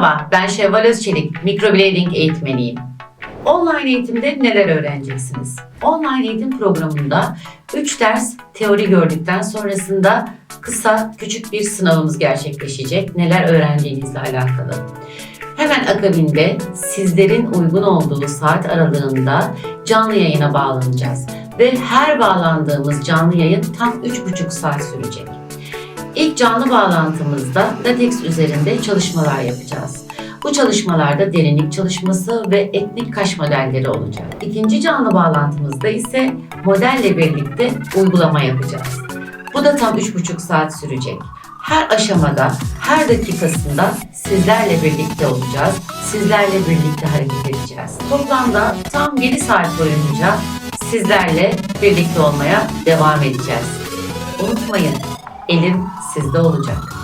Merhaba, ben Şevval Özçelik, Microblading eğitmeniyim. Online eğitimde neler öğreneceksiniz? Online eğitim programında 3 ders teori gördükten sonrasında kısa küçük bir sınavımız gerçekleşecek. Neler öğrendiğinizle alakalı. Hemen akabinde sizlerin uygun olduğu saat aralığında canlı yayına bağlanacağız. Ve her bağlandığımız canlı yayın tam 3,5 saat sürecek. İlk canlı bağlantımızda latex üzerinde çalışmalar yapacağız. Bu çalışmalarda derinlik çalışması ve etnik kaş modelleri olacak. İkinci canlı bağlantımızda ise modelle birlikte uygulama yapacağız. Bu da tam 3,5 saat sürecek. Her aşamada, her dakikasında sizlerle birlikte olacağız. Sizlerle birlikte hareket edeceğiz. Toplamda tam 7 saat boyunca sizlerle birlikte olmaya devam edeceğiz. Unutmayın, elim sizde olacak.